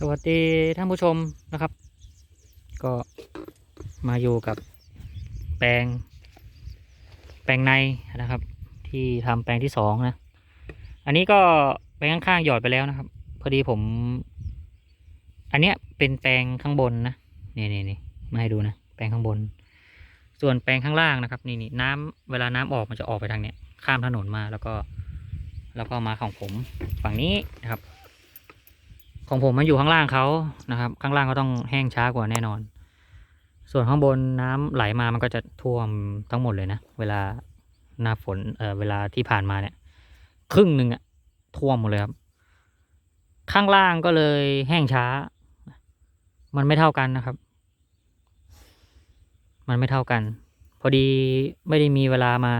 สวัสดีท่านผู้ชมนะครับ ก็มาอยู่กับแปลง แปลงในนะครับ ที่ทำแปลงที่สองนะ อันนี้ก็แปลงข้างๆหยอดไปแล้วนะครับ พอดีผม อันเนี้ยเป็นแปลงข้างบนนะนี่นี่นี่มาให้ดูนะแปลงข้างบน ส่วนแปลงข้างล่างนะครับ นี่นี่น้ำเวลาน้ำออกมันจะออกไปทางเนี้ยข้ามถนนมาแล้วก็ แล้วก็มาของผมฝั่งนี้นะครับ ของผมมันอยู่ข้างล่างเขานะครับ ข้างล่างก็ต้องแห้งช้ากว่าแน่นอน ส่วนข้างบนน้ำไหลมามันก็จะท่วมทั้งหมดเลยนะ เวลาหน้าฝนเอ่อเวลาที่ผ่านมาเนี่ย ครึ่งหนึ่งอะท่วมหมดเลยครับ ข้างล่างก็เลยแห้งช้า มันไม่เท่ากันนะครับ มันไม่เท่ากัน พอดีไม่ได้มีเวลามา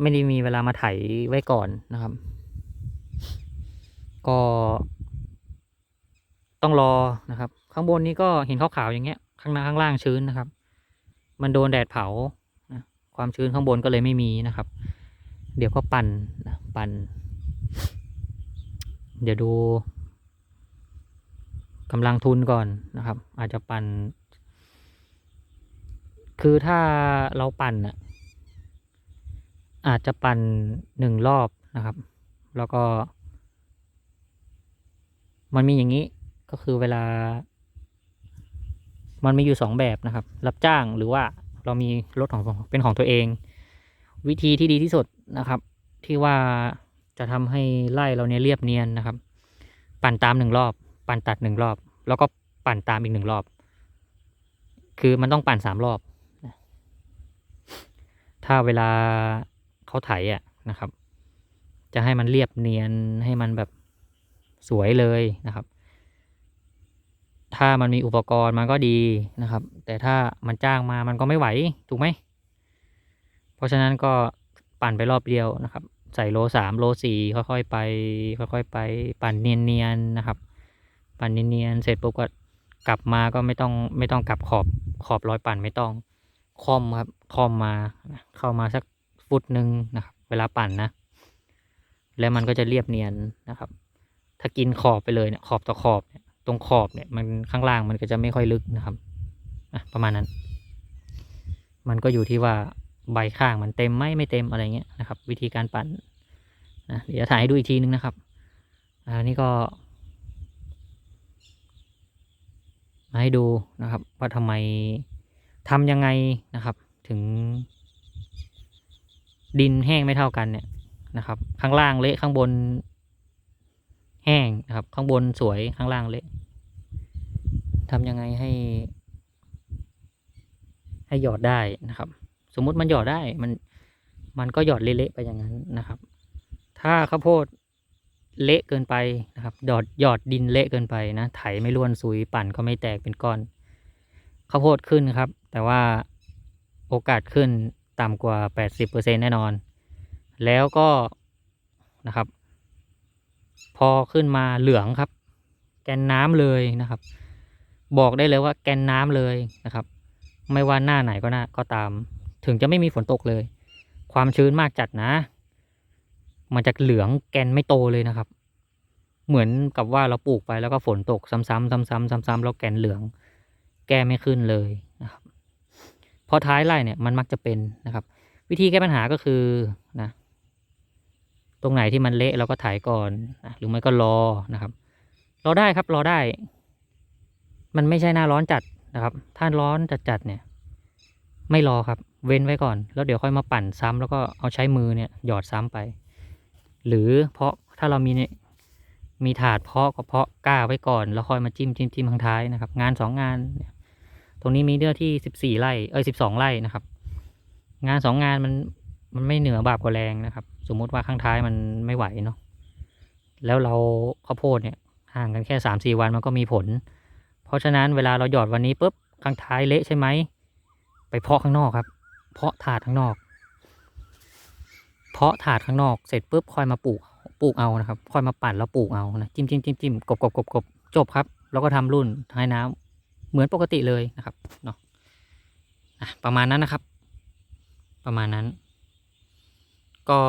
ไม่ได้มีเวลามาไถไว้ก่อนนะครับ ก็ ต้องรอนะครับ ข้างบนนี้ก็เห็นขาวๆอย่างเงี้ย ข้างหน้าข้างล่างชื้นนะครับ มันโดนแดดเผาความชื้นข้างบนก็เลยไม่มีนะครับ เดี๋ยวก็ปั่นปั่น เดี๋ยวดูกำลังทุนก่อนนะครับ อาจจะปั่น คือถ้าเราปั่นอะอาจจะปั่นหนึ่งรอบนะครับ แล้วก็ มันมีอย่างนี้ ก็คือเวลา มันมีอยู่สองแบบนะครับ รับจ้างหรือว่าเรามีรถของเป็นของตัวเอง วิธีที่ดีที่สุดนะครับ ที่ว่าจะทำให้ไล่เราเนี่ยเรียบเนียนนะครับ ปั่นตามหนึ่งรอบ ปั่นตัดหนึ่งรอบ แล้วก็ปั่นตามอีกหนึ่งรอบ คือมันต้องปั่นสามรอบ ถ้าเวลาเขาไถอะนะครับ จะให้มันเรียบเนียนให้มันแบบสวยเลยนะครับ ถ้ามันมีอุปกรณ์มันก็ดีนะครับ แต่ถ้ามันจ้างมามันก็ไม่ไหวถูกไหม เพราะฉะนั้นก็ปั่นไปรอบเดียวนะครับ ใส่โลสามโลสี่ค่อยๆไปค่อยๆไปปั่นเนียนๆนะครับ ปั่นเนียนๆเสร็จปุ๊บก็กลับมาก็ไม่ต้องไม่ต้องกลับขอบขอบรอยปั่นไม่ต้องคอมครับคอมมาเข้ามาสักฟุตหนึ่งนะครับ เวลาปั่นนะ แล้วมันก็จะเรียบเนียนนะครับ ถ้ากินขอบไปเลยเนี่ยขอบต่อขอบเนี่ย ตรงขอบเนี่ยมันข้างล่างมันก็จะไม่ค่อยลึกนะครับอะประมาณนั้น มันก็อยู่ที่ว่าใบข้างมันเต็มไหมไม่เต็มอะไรเงี้ยนะครับ วิธีการปั่นนะเดี๋ยวถ่ายให้ดูอีกทีนึงนะครับอันนี้ก็มาให้ดูนะครับ ว่าทำไมทำยังไงนะครับ ถึง ดินแห้งไม่เท่ากันเนี่ยนะครับ ข้างล่างเละข้างบนแห้งนะครับ ข้างบนสวยข้างล่างเละำยังไงให้ ให้หยอดได้นะครับ สมมุติมันหยอดได้มัน มันก็หยอดเละๆไปอย่างนั้นนะครับ ถ้าข้าวโพดเละเกินไปนะครับหยอดหยอดดินเละเกินไปนะไถไม่ร่วนซุยปั่นก็ไม่แตกเป็นก้อนข้าวโพดขึ้นครับ แต่ว่าโอกาสขึ้นต่ำกว่า 80%แน่นอน แล้วก็นะครับ พอขึ้นมาเหลืองครับ แกนน้ำเลยนะครับ บอกได้เลยว่าแกนน้ำเลยนะครับ ไม่ว่าหน้าไหนก็หน้าก็ตาม ถึงจะไม่มีฝนตกเลย ความชื้นมากจัดนะ มันจะเหลืองแกนไม่โตเลยนะครับ เหมือนกับว่าเราปลูกไปแล้วก็ฝนตกซ้ำๆซ้ำๆซ้ำๆแล้วแกนเหลือง แก้ไม่ขึ้นเลยนะครับพอท้ายไร่เนี่ยมันมักจะเป็นนะครับ วิธีแก้ปัญหาก็คือนะตรงไหนที่มันเละเราก็ถ่ายก่อนนะหรือไม่ก็รอนะครับ รอได้ครับรอได้ มันไม่ใช่หน้าร้อนจัดนะครับ ถ้าร้อนจัดๆเนี่ย ไม่รอครับ เว้นไว้ก่อน แล้วเดี๋ยวค่อยมาปั่นซ้ำแล้วก็เอาใช้มือเนี่ยหยอดซ้ำไป หรือเพาะถ้าเรามีเนี่ยมีถาดเพาะก็เพาะก้าไว้ก่อน แล้วค่อยมาจิ้มจิ้มจิ้มข้างท้ายนะครับ งานสองงานตรงนี้มีเนื้อที่สิบสี่ไร่เอ้ยสิบสองไร่นะครับ งานสองงานมันมันไม่เหนือบาปกว่าแรงนะครับ สมมุติว่าข้างท้ายมันไม่ไหวเนาะแล้วเราข้าวโพดเนี่ยห่างกันแค่สามสี่วันมันก็มีผล เพราะฉะนั้นเวลาเราหยอดวันนี้ปุ๊บข้างท้ายเละใช่ไหมไปเพาะข้างนอกครับ เพาะถาดข้างนอก เพาะถาดข้างนอกเสร็จปุ๊บค่อยมาปลูกปลูกเอานะครับ ค่อยมาปั่นแล้วปลูกเอานะจิ้มจิ้มจิ้มจิ้มกบกบกบกบจบครับแล้วก็ทำรุ่นให้น้ำเหมือนปกติเลยนะครับเนาะอะประมาณนั้นนะครับ ประมาณนั้น ก็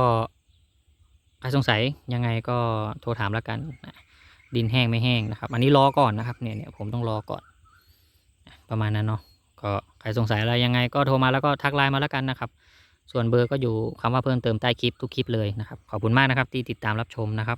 ใครสงสัยยังไงก็โทรถามแล้วกันนะ ดินแห้งไม่แห้งนะครับ อันนี้รอก่อนนะครับเนี่ยเนี่ยผมต้องรอก่อน ประมาณนั้นเนาะก็ใครสงสัยอะไรยังไงก็โทรมาแล้วก็ทักไลน์มาแล้วกันนะครับ ส่วนเบอร์ก็อยู่คำว่าเพิ่มเติมใต้คลิปทุกคลิปเลยนะครับ ขอบคุณมากนะครับที่ติดตามรับชมนะครับ